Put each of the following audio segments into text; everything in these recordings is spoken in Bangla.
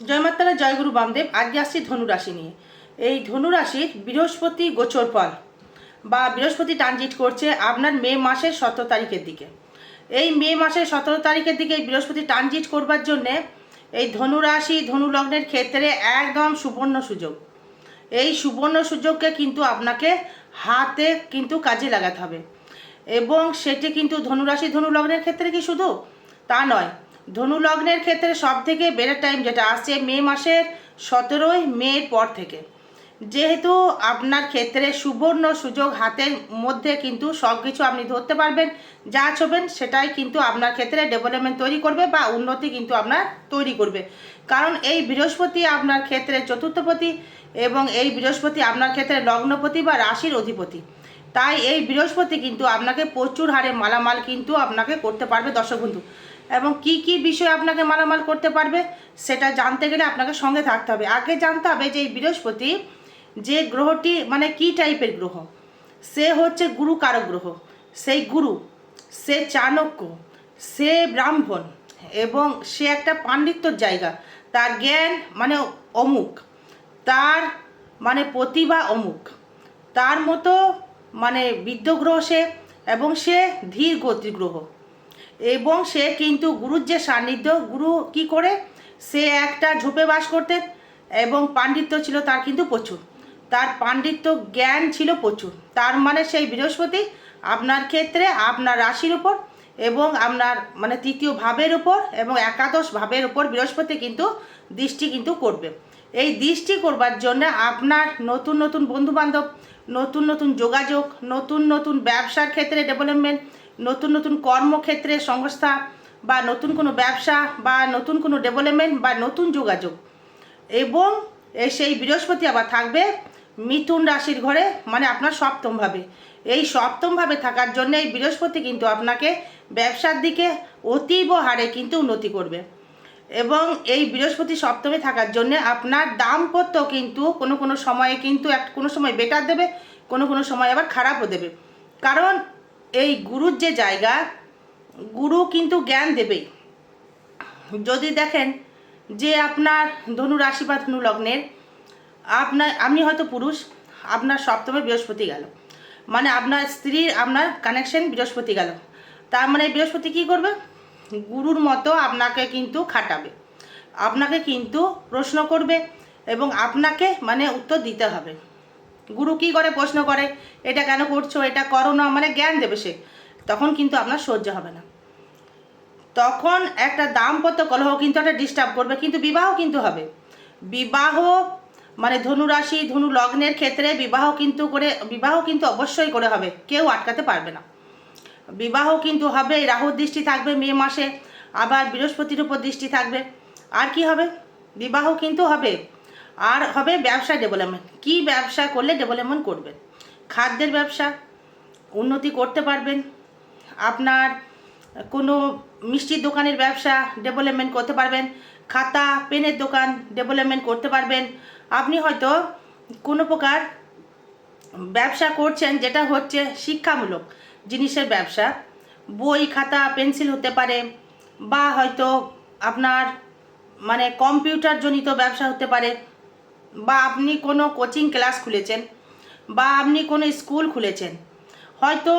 জয় মাতারা জয়গুরু বামদেব আজকে আসছি ধনুরাশি নিয়ে। এই ধনুরাশির বৃহস্পতি গোচর বা বৃহস্পতি ট্রানজিট করছে আপনার মে মাসের সতেরো তারিখের দিকে। এই মে মাসের সতেরো তারিখের দিকে এই বৃহস্পতি ট্রানজিট করবার জন্যে এই ধনুরাশি ধনুলগ্নের ক্ষেত্রে একদম সুবর্ণ সুযোগ। এই সুবর্ণ সুযোগকে কিন্তু আপনাকে হাতে কিন্তু কাজে লাগাতে হবে। এবং সেটি কিন্তু ধনুরাশি ধনু লগ্নের ক্ষেত্রে কি শুধু? তা নয় ধনু লগ্নের ক্ষেত্রে সব থেকে বেটার টাইম যেটা আসছে মে মাসের সতেরোই মের পর থেকে। যেহেতু আপনার ক্ষেত্রে সুবর্ণ সুযোগ হাতের মধ্যে কিন্তু সব কিছু আপনি ধরতে পারবেন, যা ছবেন সেটাই কিন্তু আপনার ক্ষেত্রে ডেভেলপমেন্ট তৈরি করবে বা উন্নতি কিন্তু আপনার তৈরি করবে। কারণ এই বৃহস্পতি আপনার ক্ষেত্রে চতুর্থপতি এবং এই বৃহস্পতি আপনার ক্ষেত্রে লগ্নপতি বা রাশির অধিপতি। তাই এই বৃহস্পতি কিন্তু আপনাকে প্রচুর হারে মালামাল কিন্তু আপনাকে করতে পারবে দর্শক বন্ধু। এবং কি কি বিষয় আপনাকে মালামাল করতে পারবে, সেটা জানতে গেলে আপনাকে সঙ্গে থাকতে হবে। আগে জানতে হবে যে এই বৃহস্পতি যে গ্রহটি মানে কি টাইপের গ্রহ? সে হচ্ছে গুরু কারক গ্রহ। সেই গুরু, সে চাণক্য, সে ব্রাহ্মণ এবং সে একটা পাণ্ডিত্যর জায়গা। তার জ্ঞান মানে অমুক, তার মানে প্রতিভা অমুক। তার মতো মানে বিদ্যগ্রহ সে এবং সে ধীর গতি গ্রহ। এবং সে কিন্তু গুরুর যে সান্নিধ্য, গুরু কি করে? সে একটা ঝোপে বাস করতেন এবং পাণ্ডিত্য ছিল তার কিন্তু প্রচুর। তার পাণ্ডিত্য জ্ঞান ছিল প্রচুর। তার মানে সেই বৃহস্পতি আপনার ক্ষেত্রে আপনার রাশির উপর এবং আপনার মানে তৃতীয় ভাবের উপর এবং একাদশ ভাবের উপর বৃহস্পতি কিন্তু দৃষ্টি কিন্তু করবে। এই দৃষ্টি করবার জন্য আপনার নতুন নতুন বন্ধুবান্ধব, নতুন নতুন যোগাযোগ, নতুন নতুন ব্যবসার ক্ষেত্রে ডেভেলপমেন্ট নতুন নতুন কর্মক্ষেত্রে সংস্থা বা নতুন কোনো ব্যবসা বা নতুন কোনো ডেভেলপমেন্ট বা নতুন যোগাযোগ। এবং সেই বৃহস্পতি আবার থাকবে মিথুন রাশির ঘরে মানে আপনার সপ্তমভাবে এই সপ্তমভাবে থাকার জন্য এই বৃহস্পতি কিন্তু আপনাকে ব্যবসার দিকে অতীব হারে কিন্তু উন্নতি করবে। এবং এই বৃহস্পতি সপ্তমে থাকার জন্য আপনার দাম্পত্য কিন্তু কোনো কোনো সময়ে কিন্তু এক কোনো সময় বেটার দেবে, কোনো কোনো সময় আবার খারাপও দেবে। কারণ এই গুরুর যে জায়গা, গুরু কিন্তু জ্ঞান দেবেই। যদি দেখেন যে আপনার ধনু রাশি বা ধনু লগ্নের আপনার আপনি হয়তো পুরুষ, আপনার সপ্তমে বৃহস্পতি গেল। মানে আপনার স্ত্রীর, আপনার কানেকশন বৃহস্পতি গেল। তার মানে বৃহস্পতি কী করবে? গুরুর মতো আপনাকে কিন্তু খাটাবে। আপনাকে কিন্তু প্রশ্ন করবে এবং আপনাকে মানে উত্তর দিতে হবে। গুরু কি করে প্রশ্ন করে? এটা কেন করছ? এটা করো না মানে জ্ঞান দেবে সে। তখন কিন্তু আপনার সহ্য হবে না। তখন একটা দাম্পত্য কলহ কিন্তু একটা ডিস্টার্ব করবে, কিন্তু বিবাহ কিন্তু হবে। বিবাহ মানে ধনু রাশি ধনু লগ্নের ক্ষেত্রে বিবাহ কিন্তু করে, বিবাহ কিন্তু অবশ্যই করে হবে। কেউ আটকাতে পারবে না। বিবাহ কিন্তু হবে, রাহুর দৃষ্টি থাকবে মে মাসে। আবার বৃহস্পতির উপর দৃষ্টি থাকবে। আর কি হবে? বিবাহ কিন্তু হবে। আর হবে ব্যবসা ডেভেলপমেন্ট কি ব্যবসা করলে ডেভেলপমেন্ট করবেন খাদ্যের ব্যবসা, উন্নতি করতে পারবেন। আপনার কোনো মিষ্টির দোকানের ব্যবসা ডেভেলপমেন্ট করতে পারবেন। খাতা, পেনের দোকান ডেভেলপমেন্ট করতে পারবেন। আপনি হয়তো কোনো প্রকার ব্যবসা করছেন যেটা হচ্ছে শিক্ষামূলক জিনিসের ব্যবসা। বই, খাতা, পেন্সিল হতে পারে বা হয়তো আপনার মানে কম্পিউটার জনিত ব্যবসা হতে পারে। বা আপনি কোনো কোচিং ক্লাস খুলেছেন, বা আপনি কোনো স্কুল খুলেছেন, হয়তো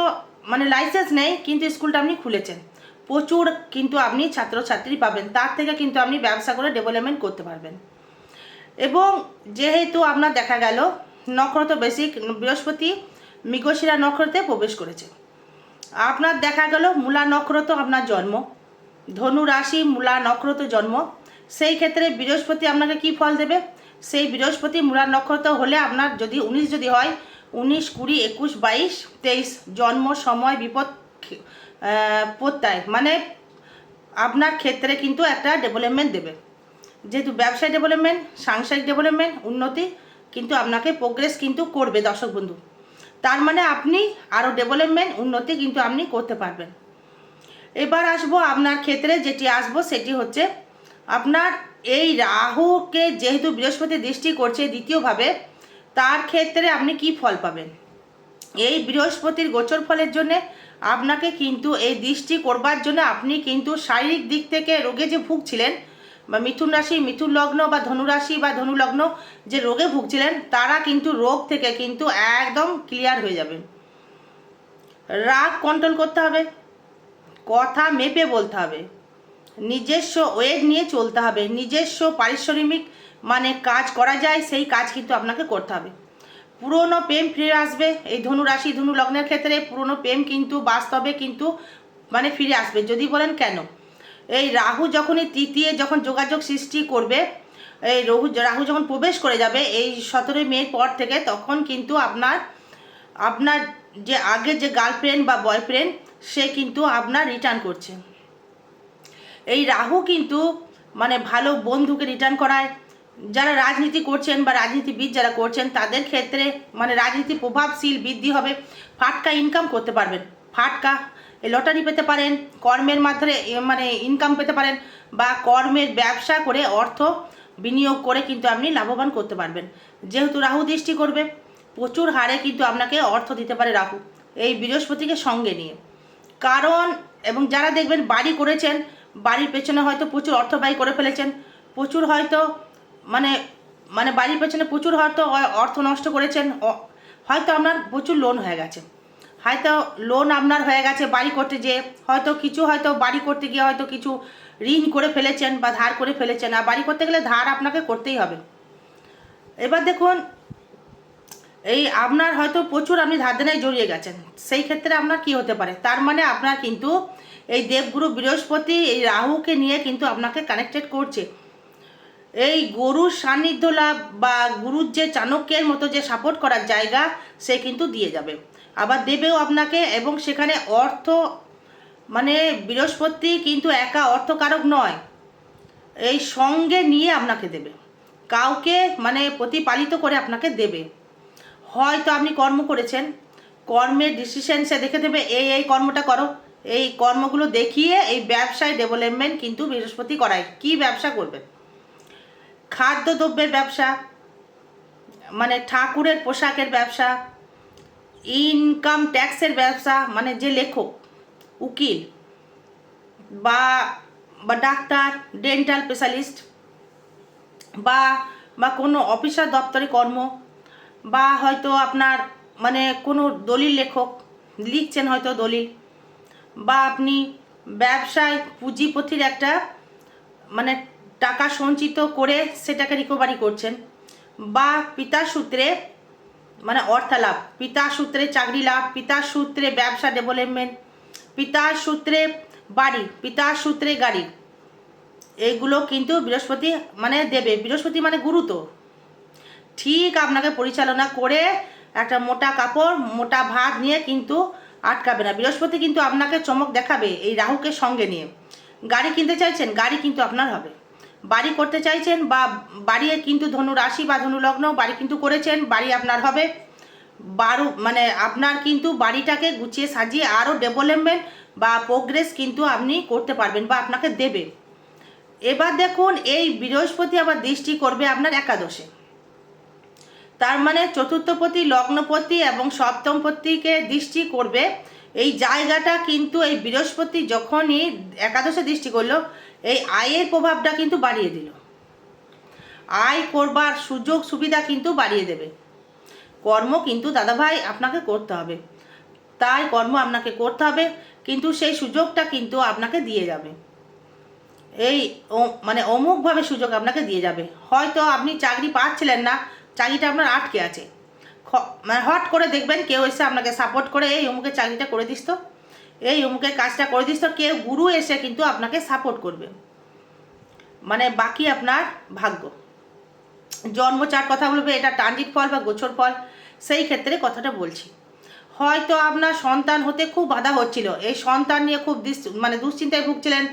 মানে লাইসেন্স নেই, কিন্তু স্কুলটা আপনি খুলেছেন। প্রচুর কিন্তু আপনি ছাত্রছাত্রী পাবেন, তার থেকে কিন্তু আপনি ব্যবসা করে ডেভেলপমেন্ট করতে পারবেন। এবং যেহেতু আপনার দেখা গেল নক্ষত্র বেসিক বৃহস্পতি মৃগশিরা নক্ষত্রে প্রবেশ করেছে। আপনার দেখা গেল মূলা নক্ষত্র আপনার জন্ম, ধনু রাশি মূলা নক্ষত্র জন্ম সেই ক্ষেত্রে বৃহস্পতি আপনাকে কি ফল দেবে? সেই বৃহস্পতি মূলা নক্ষত্র হলে আপনার যদি উনিশ যদি হয়, উনিশ, কুড়ি, একুশ, বাইশ, তেইশ, জন্ম, সময়, বিপদ প্রত্যয়। মানে আপনার ক্ষেত্রে কিন্তু একটা ডেভেলপমেন্ট দেবে। যেহেতু ব্যবসায় ডেভেলপমেন্ট সাংসারিক ডেভেলপমেন্ট উন্নতি কিন্তু আপনাকে প্রোগ্রেস কিন্তু করবে দর্শক বন্ধু। তার মানে আপনি আরও ডেভেলপমেন্ট উন্নতি কিন্তু আপনি করতে পারবেন। এবার আসব আপনার ক্ষেত্রে যেটি আসব সেটি হচ্ছে আপনার এই রাহুকে যেহেতু বৃহস্পতি দৃষ্টি করছে দ্বিতীয়ভাবে, তার ক্ষেত্রে আপনি কি ফল পাবেন? এই বৃহস্পতির গোচর ফলের জন্য আপনাকে কিন্তু এই দৃষ্টি করবার জন্য আপনি কিন্তু শারীরিক দিক থেকে রোগে যে ভুগছিলেন, বা মিথুন রাশি, মিথুন লগ্ন, বা ধনুরাশি বা ধনুলগ্ন যে রোগে ভুগছিলেন, তারা কিন্তু রোগ থেকে কিন্তু একদম ক্লিয়ার হয়ে যাবেন রাগ কন্ট্রোল করতে হবে, কথা মেপে বলতে হবে। নিজস্ব ওয়েট নিয়ে চলতে হবে। নিজস্ব পারিশ্রমিক মানে কাজ করা যায়, সেই কাজ কিন্তু আপনাকে করতে হবে। পুরনো প্রেম ফিরে আসবে, এই ধনু রাশি ধনু লগ্নের ক্ষেত্রে পুরনো প্রেম কিন্তু বাস্তবে কিন্তু মানে ফিরে আসবে। যদি বলেন কেন? এই রাহু যখনই তৃতীয় যখন যোগাযোগ সৃষ্টি করবে, এই রহু, রাহু যখন প্রবেশ করে যাবে, এই সতেরোই মের পর থেকে তখন কিন্তু আপনার আপনার যে আগে যে গার্লফ্রেন্ড বা বয়ফ্রেন্ড সে কিন্তু আপনার রিটার্ন করছে। এই রাহু কিন্তু মানে ভালো বন্ধুকে রিটার্ন করায়। যারা রাজনীতি করছেন বা রাজনীতিবিদ যারা করছেন, তাদের ক্ষেত্রে মানে রাজনীতি প্রভাবশীল বৃদ্ধি হবে। ফাটকা ইনকাম করতে পারবেন। ফাটকা লটারি পেতে পারেন, কর্মের মাধ্যমে মানে ইনকাম পেতে পারেন বা কর্মের ব্যবসা করে অর্থ বিনিয়োগ করে কিন্তু আপনি লাভবান করতে পারবেন। যেহেতু রাহু দৃষ্টি করবে, প্রচুর হারে কিন্তু আপনাকে অর্থ দিতে পারে রাহু। এই বৃহস্পতিকে সঙ্গে নিয়ে। কারণ এবং যারা দেখবেন বাড়ি করেছেন বাড়ির পেছনে হয়তো প্রচুর অর্থ ব্যয় করে ফেলেছেন। প্রচুর হয়তো মানে মানে বাড়ির পেছনে প্রচুর হয়তো অর্থ নষ্ট করেছেন। হয়তো আপনার প্রচুর লোন হয়ে গেছে। হয়তো লোন আপনার হয়ে গেছে বাড়ি করতে যেয়ে হয়তো কিছু হয়তো বাড়ি করতে গিয়ে হয়তো কিছু ঋণ করে ফেলেছেন বা ধার করে ফেলেছেন। আর বাড়ি করতে গেলে ধার আপনাকে করতেই হবে। এবার দেখুন, এই আপনার হয়তো প্রচুর আপনি ধার দেনায় জড়িয়ে গেছেন। সেই ক্ষেত্রে আপনার কি হতে পারে? তার মানে আপনার কিন্তু এই দেবগুরু বৃহস্পতি, এই রাহুকে নিয়ে কিন্তু আপনাকে কানেক্টেড করছে। এই গরুর সান্নিধ্য লাভ বা গুরুর যে চাণক্যের মতো যে সাপোর্ট করার জায়গা, সে কিন্তু দিয়ে যাবে। আবার দেবেও আপনাকে এবং সেখানে অর্থ মানে বৃহস্পতি কিন্তু একা অর্থকারক নয়। এই সঙ্গে নিয়ে আপনাকে দেবে। কাউকে মানে প্রতিপালিত করে আপনাকে দেবে। হয়তো আপনি কর্ম করেছেন, কর্মের ডিসিশন সে দেখে দেবে, এই এই কর্মটা করো। এই কর্মগুলো দেখিয়ে এই ব্যবসায় ডেভেলপমেন্ট কিন্তু বৃহস্পতি করায়। কি ব্যবসা করবেন খাদ্যদ্রব্যের ব্যবসা মানে ঠাকুরের পোশাকের ব্যবসা ইনকাম ট্যাক্সের ব্যবসা মানে যে লেখক, উকিল বা বা ডাক্তার ডেন্টাল স্পেশালিস্ট বা বা কোনো অফিসার দপ্তরে কর্ম বা হয়তো আপনার মানে কোনো দলিল লেখক, লিখছেন হয়তো দলিল। বা আপনি ব্যবসায় পুঁজিপতির একটা মানে টাকা সঞ্চিত করে সেটাকে রিকভারি করছেন বা পিতার সূত্রে মানে অর্থালাভ, পিতার সূত্রে চাকরি লাভ, পিতার সূত্রে ব্যবসা ডেভেলপমেন্ট পিতার সূত্রে বাড়ি, পিতার সূত্রে গাড়ি এইগুলো কিন্তু বৃহস্পতি মানে দেবে। বৃহস্পতি মানে গুরু তো। ঠিক আপনাকে পরিচালনা করে একটা মোটা কাপড়, মোটা ভাত নিয়ে কিন্তু আটকাবে না। বৃহস্পতি কিন্তু আপনাকে চমক দেখাবে এই রাহুকে সঙ্গে নিয়ে। গাড়ি কিনতে চাইছেন, গাড়ি কিন্তু আপনার হবে। বাড়ি করতে চাইছেন বা বাড়ি কিন্তু ধনু রাশি বা ধনু লগ্ন, বাড়ি কিন্তু করেছেন, বাড়ি আপনার হবে। বারো মানে আপনার কিন্তু বাড়িটাকে গুছিয়ে সাজিয়ে আরও ডেভেলপমেন্ট বা প্রোগ্রেস কিন্তু আপনি করতে পারবেন বা আপনাকে দেবে। এবার দেখুন, এই বৃহস্পতি আবার দৃষ্টি করবে আপনার একাদশে। তার মানে চতুর্থপতি, লগ্নপতি এবং সপ্তমপতিকে দৃষ্টি করবে। এই জায়গাটা কিন্তু এই বৃহস্পতি যখনই একাদশে দৃষ্টি করল, এই আয়ের প্রভাবটা কিন্তু বাড়িয়ে দিল। আয় করবার সুযোগ সুবিধা কিন্তু বাড়িয়ে দেবে। কর্ম কিন্তু দাদাভাই আপনাকে করতে হবে। তাই কর্ম আপনাকে করতে হবে, কিন্তু সেই সুযোগটা কিন্তু আপনাকে দিয়ে যাবে। এই মানে অমুকভাবে সুযোগ আপনাকে দিয়ে যাবে। হয়তো আপনি চাকরি পাচ্ছিলেন না চাকরিটা আপনার আটকে আছে। মানে হট করে দেখবেন কেউ এসে আপনাকে সাপোর্ট করে, এই অমুকের চাকরিটা করে দিস তো। এই অমুকের কাজটা করে দিস তো। কেউ গুরু এসে কিন্তু আপনাকে সাপোর্ট করবে। মানে বাকি আপনার ভাগ্য। জন্মচার কথা বলবে, এটা ট্রানজিট ফল বা গোছর ফল, সেই ক্ষেত্রে কথাটা বলছি। হয়তো আপনার সন্তান হতে খুব বাধা হচ্ছিল। এই সন্তান নিয়ে খুব মানে দুশ্চিন্তায় ভুগছিলেন।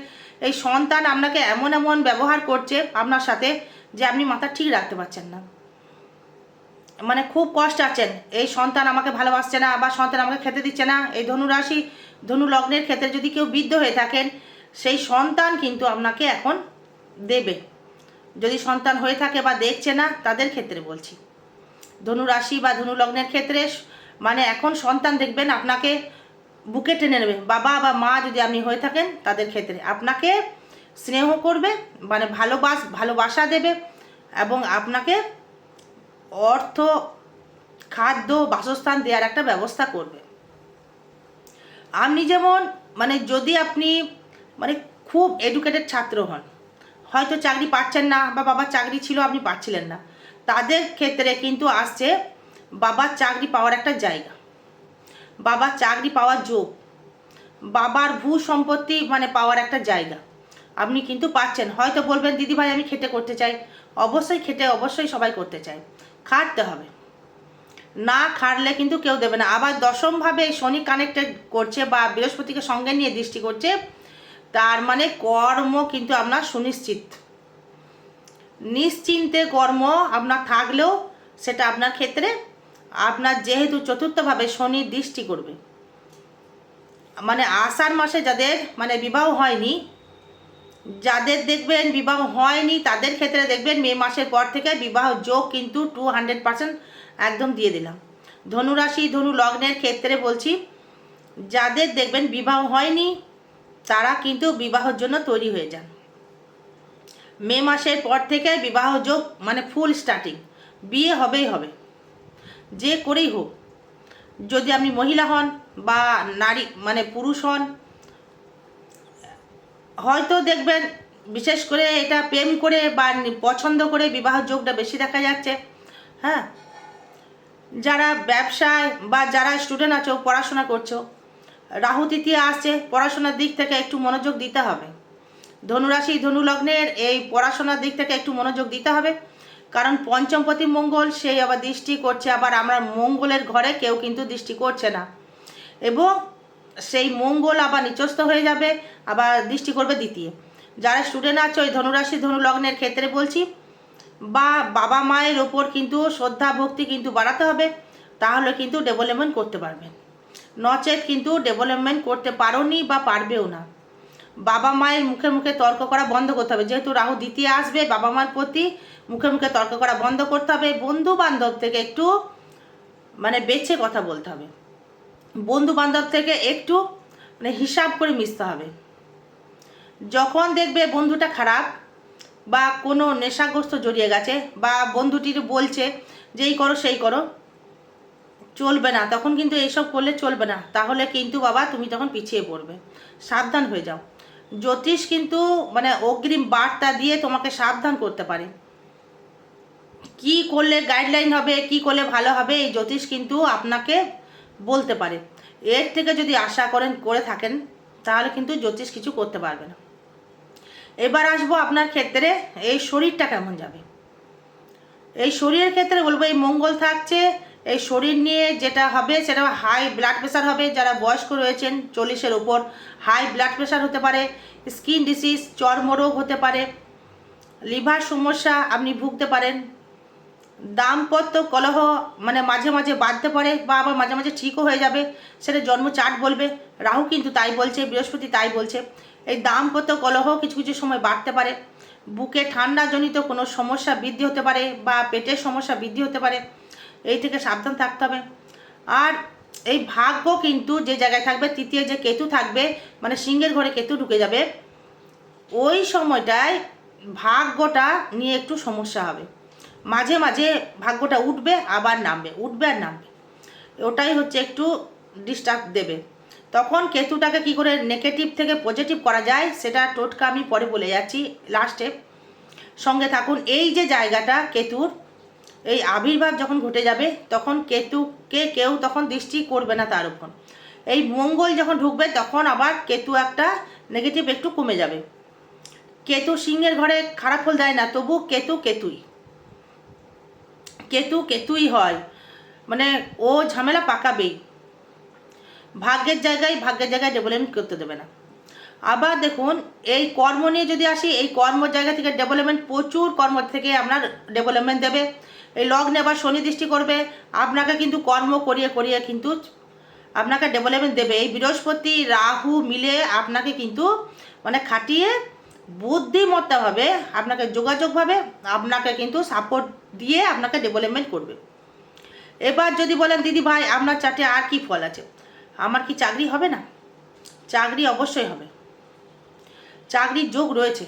এই সন্তান আপনাকে এমন এমন ব্যবহার করছে আপনার সাথে যে আপনি মাথা ঠিক রাখতে পারছেন না। মানে খুব কষ্ট আছেন এই সন্তান আমাকে ভালোবাসছে না বা সন্তান আমাকে খেতে দিচ্ছে না। এই ধনুরাশি ধনু লগ্নের ক্ষেত্রে যদি কেউ বৃদ্ধ হয়ে থাকেন, সেই সন্তান কিন্তু আপনাকে এখন দেবে। যদি সন্তান হয়ে থাকে বা দেখছে না, তাদের ক্ষেত্রে বলছি। ধনু রাশি বা ধনু লগ্নের ক্ষেত্রে মানে এখন সন্তান দেখবেন আপনাকে বুকে টেনে নেবে। বাবা বা মা যদি আপনি হয়ে থাকেন, তাদের ক্ষেত্রে আপনাকে স্নেহ করবে মানে ভালোবাস, ভালোবাসা দেবে এবং আপনাকে অর্থ, খাদ্য, বাসস্থান দেওয়ার একটা ব্যবস্থা করবে। আপনি যেমন মানে যদি আপনি মানে খুব এডুকেটেড ছাত্র হন, হয়তো চাকরি পাচ্ছেন না বা বাবার চাকরি ছিল, আপনি পাচ্ছিলেন না। তাদের ক্ষেত্রে কিন্তু আসছে বাবার চাকরি পাওয়ার একটা জায়গা। বাবার চাকরি পাওয়ার যোগ। বাবার ভূ সম্পত্তি মানে পাওয়ার একটা জায়গা। আপনি কিন্তু পাচ্ছেন। হয়তো বলবেন, দিদি ভাই, আমি খেটে করতে চাই। অবশ্যই খেটে, অবশ্যই সবাই করতে চায়। খাটতে হবে। না খাটলে কিন্তু কেউ দেবে না। আবার দশমভাবে শনি কানেক্টেড করছে বা বৃহস্পতিকে সঙ্গে নিয়ে দৃষ্টি করছে, তার মানে কর্ম কিন্তু আপনার সুনিশ্চিত। নিশ্চিন্তে কর্ম আপনার থাকলেও সেটা আপনার ক্ষেত্রে আপনার যেহেতু চতুর্থভাবে শনি দৃষ্টি করবে। মানে আষাঢ় মাসে যাদের মানে বিবাহ হয়নি যাদের দেখবেন বিবাহ হয়নি, তাদের ক্ষেত্রে দেখবেন মে মাসের পর থেকে বিবাহ যোগ কিন্তু টু হান্ড্রেড পার্সেন্ট একদম দিয়ে দিলাম। ধনুরাশি, ধনু লগ্নের ক্ষেত্রে বলছি, যাদের দেখবেন বিবাহ হয়নি, তারা কিন্তু বিবাহের জন্য তৈরি হয়ে যান। মে মাসের পর থেকে বিবাহ যোগ মানে ফুল স্টার্টিং বিয়ে হবেই হবে। যে করেই হোক, যদি আপনি মহিলা হন বা নারী মানে পুরুষ হন হয়তো দেখবেন, বিশেষ করে এটা প্রেম করে বা পছন্দ করে বিবাহ যোগটা বেশি দেখা যাচ্ছে হ্যাঁ? যারা ব্যবসায় বা যারা স্টুডেন্ট আছো, পড়াশোনা করছ, রাহু আসছে, পড়াশোনার দিক থেকে একটু মনোযোগ দিতে হবে। ধনুরাশি ধনু লগ্নের এই পড়াশোনার দিক থেকে একটু মনোযোগ দিতে হবে, কারণ পঞ্চমপতি মঙ্গল, সেই আবার দৃষ্টি করছে, আবার আমরা মঙ্গলের ঘরে কেউ কিন্তু দৃষ্টি করছে না। এবং সেই মঙ্গল আবার নিচস্থ হয়ে যাবে, আবার দৃষ্টি করবে দ্বিতীয়। যারা স্টুডেন্ট আছে ওই ধনুরাশি ধনু লগ্নের ক্ষেত্রে বলছি, বা বাবা মায়ের ওপর কিন্তু শ্রদ্ধা, ভক্তি কিন্তু বাড়াতে হবে, তাহলে কিন্তু ডেভেলপমেন্ট করতে পারবেন নচেত কিন্তু ডেভেলপমেন্ট করতে পারোনি বা পারবেও না। বাবা মায়ের মুখে মুখে তর্ক করা বন্ধ করতে হবে। যেহেতু রাহু দ্বিতীয় আসবে, বাবা মার প্রতি মুখে মুখে তর্ক করা বন্ধ করতে হবে। বন্ধু বান্ধব থেকে একটু মানে বেছে কথা বলতে হবে। বন্ধু বান্ধব থেকে একটু মানে হিসাব করে মিশতে হবে। যখন দেখবে বন্ধুটা খারাপ বা কোনো নেশাগ্রস্ত জড়িয়ে গেছে বা বন্ধুটির বলছে যেই করো, সেই করো, চলবে না। তখন কিন্তু এইসব করলে চলবে না। তাহলে কিন্তু বাবা তুমি তখন পিছিয়ে পড়বে। সাবধান হয়ে যাও। জ্যোতিষ কিন্তু মানে অগ্রিম বার্তা দিয়ে তোমাকে সাবধান করতে পারে। কি করলে গাইডলাইন হবে, কি করলে ভালো হবে, এই জ্যোতিষ কিন্তু আপনাকে বলতে পারে। এর থেকে যদি আশা করেন, করে থাকেন, তাহলে কিন্তু জ্যোতিষ কিছু করতে পারবে না। এবার আসব আপনার ক্ষেত্রে, এই শরীরটা কেমন যাবে? এই শরীরের ক্ষেত্রে বলব, এই মঙ্গল থাকছে, এই শরীর নিয়ে যেটা হবে, সেটা হাই ব্লাড প্রেশার হবে, যারা বয়স্ক রয়েছেন, চল্লিশের উপর হাই ব্লাড প্রেশার হতে পারে স্কিন ডিসিজ চর্মরোগ হতে পারে লিভার সমস্যা আপনি ভুগতে পারেন দাম্পত্য কলহ মানে মাঝে মাঝে বাঁধতে পারে বা আবার মাঝে মাঝে ঠিকও হয়ে যাবে। সেটা জন্ম চাট বলবে। রাহু কিন্তু তাই বলছে, বৃহস্পতি তাই বলছে। এই দাম্পত্য কলহ কিছু কিছু সময় বাড়তে পারে। বুকে ঠান্ডাজনিত কোনো সমস্যা বৃদ্ধি হতে পারে বা পেটের সমস্যা বৃদ্ধি হতে পারে। এই থেকে সাবধান থাকতে হবে। আর এই ভাগ্য কিন্তু যে জায়গায় থাকবে, তৃতীয় যে কেতু থাকবে মানে সিংহের ঘরে কেতু ঢুকে যাবে, ওই সময়টায় ভাগ্যটা নিয়ে একটু সমস্যা হবে। মাঝে মাঝে ভাগ্যটা উঠবে, আবার নামবে, উঠবে আর নামবে। ওটাই হচ্ছে একটু ডিস্টার্ব দেবে। তখন কেতুটাকে কি করে নেগেটিভ থেকে পজিটিভ করা যায়, সেটা টোটকা আমি পরে বলে যাচ্ছি লাস্টে সঙ্গে থাকুন, এই যে জায়গাটা কেতুর, এই আবির্ভাব যখন ঘটে যাবে, তখন কেতুকে কেউ তখন দৃষ্টি করবে না তার উপর। এই মঙ্গল যখন ঢুকবে, তখন আবার কেতু একটা নেগেটিভ একটু কমে যাবে। কেতু সিংহের ঘরে খারাপ ফল দেয় না, তবু কেতু কেতুই। কেতু কেতুই হয়। মানে ও ঝামেলা পাকাবেই। ভাগ্যের জায়গায় ভাগ্যের জায়গায় ডেভেলপমেন্ট করতে দেবে না। আবার দেখুন, এই কর্ম নিয়ে যদি আসি, এই কর্ম জায়গা থেকে ডেভেলপমেন্ট প্রচুর কর্ম থেকে আপনার ডেভেলপমেন্ট দেবে। এই লগ্নে আবার শনি দৃষ্টি করবে। আপনাকে কিন্তু কর্ম করিয়ে করিয়ে কিন্তু আপনাকে ডেভেলপমেন্ট দেবে। এই বৃহস্পতি, রাহু মিলে আপনাকে কিন্তু মানে খাটিয়ে বুদ্ধিমত্তাভাবে আপনাকে যোগাযোগভাবে আপনাকে কিন্তু সাপোর্ট দিয়ে আপনাকে ডেভেলপমেন্ট করবে। এবার যদি বলেন, দিদি ভাই, আপনার চাটে আর কি ফল আছে? আমার কি চাকরি হবে না? চাকরি অবশ্যই হবে। চাকরির যোগ রয়েছে।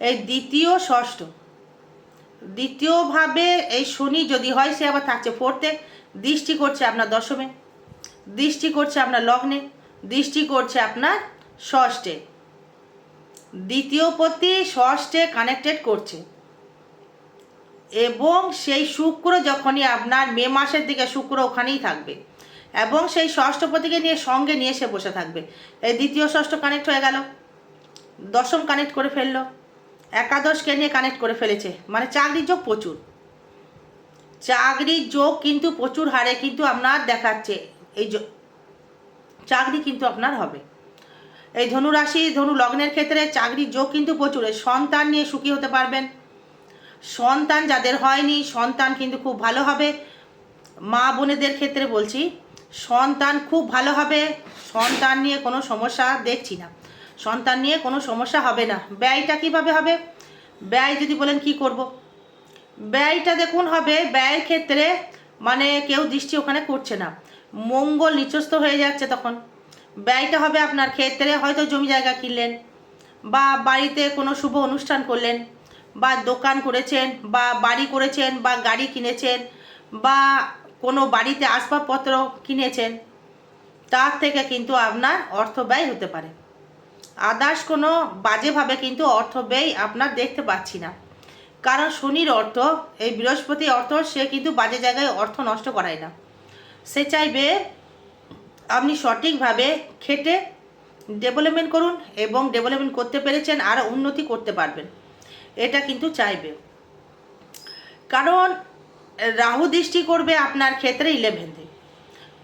এই দ্বিতীয় ষষ্ঠ। দ্বিতীয়ভাবে এই শনি যদি হয়, সে আবার থাকছে ফোর্থে দৃষ্টি করছে আপনার দশমে। দৃষ্টি করছে আপনার লগ্নে। দৃষ্টি করছে আপনার ষষ্ঠে। দ্বিতীয় পতি ষষ্ঠে কানেক্টেড করছে। এবং সেই শুক্র যখনই আপনার মে মাসের দিকে শুক্র ওখানেই থাকবে। এবং সেই ষষ্ঠপতিকে নিয়ে সঙ্গে নিয়ে এসে বসে থাকবে। এই দ্বিতীয় ষষ্ঠ কানেক্ট হয়ে গেল। দশম কানেক্ট করে ফেলল। একাদশকে নিয়ে কানেক্ট করে ফেলেছে। মানে চাকরির যোগ প্রচুর। চাকরির যোগ কিন্তু প্রচুর হারে কিন্তু আপনার দেখাচ্ছে। এই চাকরি কিন্তু আপনার হবে। এই ধনুরাশি ধনু লগ্নের ক্ষেত্রে চাকরির যোগ কিন্তু প্রচুর সন্তান নিয়ে সুখী হতে পারবেন। সন্তান যাদের হয়নি, সন্তান কিন্তু খুব ভালো হবে। মা বোনেদের ক্ষেত্রে বলছি, সন্তান খুব ভালো হবে, সন্তান নিয়ে কোনো সমস্যা দেখছি না। সন্তান নিয়ে কোনো সমস্যা হবে না। ব্যয়টা কীভাবে হবে? ব্যয় যদি বলেন কি করব। ব্যয়টা দেখুন হবে, ব্যয়ের ক্ষেত্রে মানে কেউ দৃষ্টি ওখানে করছে না। মঙ্গল নিচস্থ হয়ে যাচ্ছে তখন। ব্যয়টা হবে আপনার ক্ষেত্রে হয়তো জমি জায়গা কিনলেন বা বাড়িতে কোনো শুভ অনুষ্ঠান করলেন বা দোকান করেছেন বা বাড়ি করেছেন বা গাড়ি কিনেছেন বা কোনো বাড়িতে আসবাবপত্র কিনেছেন, তার থেকে কিন্তু আপনার অর্থ ব্যয় হতে পারে। আদার্স কোনো বাজেভাবে কিন্তু অর্থ ব্যয় আপনার দেখতে পাচ্ছি না। কারণ শনির অর্থ, এই বৃহস্পতি অর্থ সে কিন্তু বাজে জায়গায় অর্থ নষ্ট করায় না। সে চাইবে আপনি সঠিকভাবে খেটে ডেভেলপমেন্ট করুন এবং ডেভেলপমেন্ট করতে পেরেছেন আরও উন্নতি করতে পারবেন। এটা কিন্তু চাইবে। কারণ রাহু দৃষ্টি করবে আপনার ক্ষেত্রে ইলেভেন্থে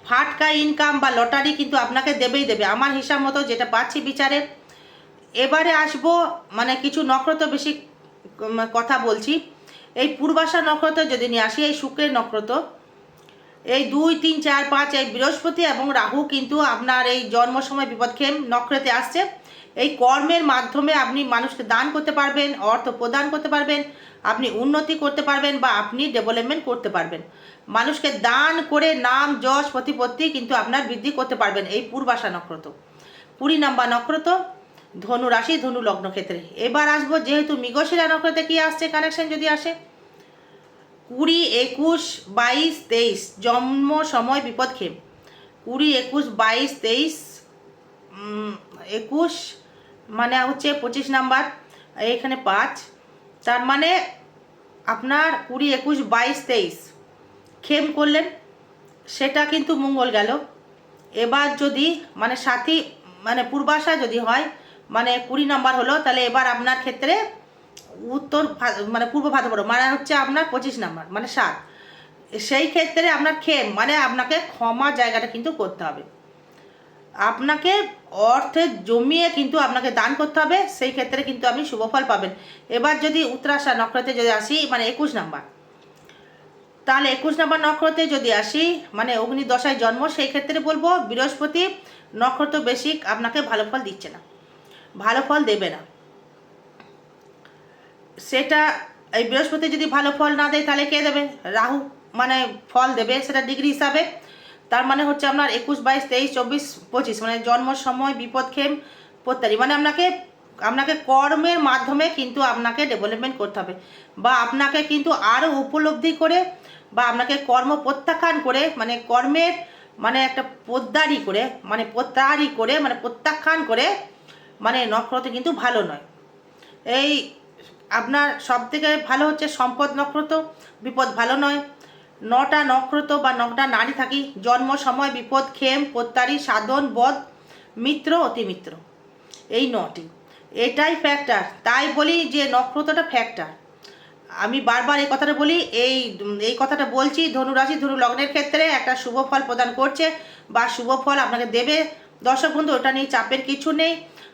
ফাটকা ইনকাম বা লটারি কিন্তু আপনাকে দেবেই দেবে। আমার হিসাব মতো যেটা পাচ্ছি বিচারে এবারে আসব মানে কিছু নক্ষত্র বেশি কথা বলছি। এই পূর্বাশা নক্ষত্র যদি নিয়ে আসি, এই শুক্রের নক্ষত্র এই দুই, তিন, চার, পাঁচ, এই বৃহস্পতি এবং রাহু কিন্তু আপনার এই জন্ম সময় বিপদক্ষেম নক্ষত্রে আসছে। এই কর্মের মাধ্যমে আপনি মানুষকে দান করতে পারবেন, অর্থ প্রদান করতে পারবেন, আপনি উন্নতি করতে পারবেন বা আপনি ডেভেলপমেন্ট করতে পারবেন। মানুষকে দান করে নাম, যশ, প্রতিপত্তি কিন্তু আপনার বৃদ্ধি করতে পারবেন এই পূর্বাশা নক্ষত্র। কুড়ি নাম্বার নক্ষত্র, ধনু রাশি, ধনু লগ্ন ক্ষেত্রে। এবার আসব যেহেতু মৃগশিরা নক্ষত্রে কি আসছে কানেকশন যদি আসে কুড়ি একুশ বাইশ তেইশ, জন্ম সময় বিপদক্ষেপ কুড়ি একুশ বাইশ তেইশ একুশ মানে হচ্ছে পঁচিশ নাম্বার, এখানে পাঁচ। তার মানে আপনার কুড়ি একুশ বাইশ তেইশ খেম করলেন, সেটা কিন্তু মঙ্গল গেল। এবার যদি মানে সাথী মানে পূর্বাশা যদি হয় মানে কুড়ি নাম্বার হলো, তাহলে এবার আপনার ক্ষেত্রে উত্তর মানে পূর্ব ভাদ্রপদ মানে হচ্ছে আপনার পঁচিশ নাম্বার মানে সাত। সেই ক্ষেত্রে আপনার খেম মানে আপনাকে ক্ষমা জায়গাটা কিন্তু করতে হবে। আপনাকে অর্থে জমিয়ে কিন্তু আপনাকে দান করতে হবে, সেই ক্ষেত্রে কিন্তু আপনি শুভফল পাবেন। এবার যদি উত্তরাশা নক্ষত্রে যদি আসি মানে একুশ নাম্বার। তাহলে একুশ নাম্বার নক্ষত্রে যদি আসি মানে অগ্নি দশায় জন্ম, সেই ক্ষেত্রে বলব বৃহস্পতি নক্ষত্র বেশি আপনাকে ভালো ফল দিচ্ছে না। ভালো ফল দেবে না। সেটা এই বৃহস্পতি যদি ভালো ফল না দেয়, তাহলে কে দেবে? রাহু মানে ফল দেবে, সেটা ডিগ্রি হিসাবে। তার মানে হচ্ছে আপনার একুশ, বাইশ, তেইশ, চব্বিশ, পঁচিশ মানে জন্ম সময় বিপদক্ষেম প্রত্যারি মানে আপনাকে আপনাকে কর্মের মাধ্যমে কিন্তু আপনাকে ডেভেলপমেন্ট করতে হবে। বা আপনাকে কিন্তু আরও উপলব্ধি করে, বা আপনাকে কর্ম প্রত্যাখ্যান করে মানে কর্মের মানে একটা পোদ্দারি করে মানে প্রত্যাহারি করে মানে প্রত্যাখ্যান করে মানে নক্ষত্র কিন্তু ভালো নয়। এই আপনার সব থেকে ভালো হচ্ছে সম্পদ নক্ষত্র, বিপদ ভালো নয়। নটা নক্ষত্র বা নটা নারী থাকি, জন্ম, সময়, বিপদ খেম প্রত্যারি সাধন, বধ, মিত্র, অতিমিত্র। এই নটি। এটাই ফ্যাক্টর তাই বলি যে নক্ষত্রটা ফ্যাক্টর আমি বারবার এই কথাটা বলি, এই এই কথাটা বলছি, ধনুরাশি ধনু লগ্নের ক্ষেত্রে একটা শুভ ফল প্রদান করছে বা শুভ ফল আপনাকে দেবে। দর্শক বন্ধু, ওটা নিয়ে চাপের কিছু নেই।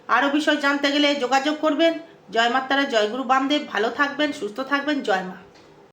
আরও বিষয় জানতে গেলে যোগাযোগ করবেন। জয় মাতারা জয় গুরু বামদেব ভালো থাকবেন সুস্থ থাকবেন জয় মা।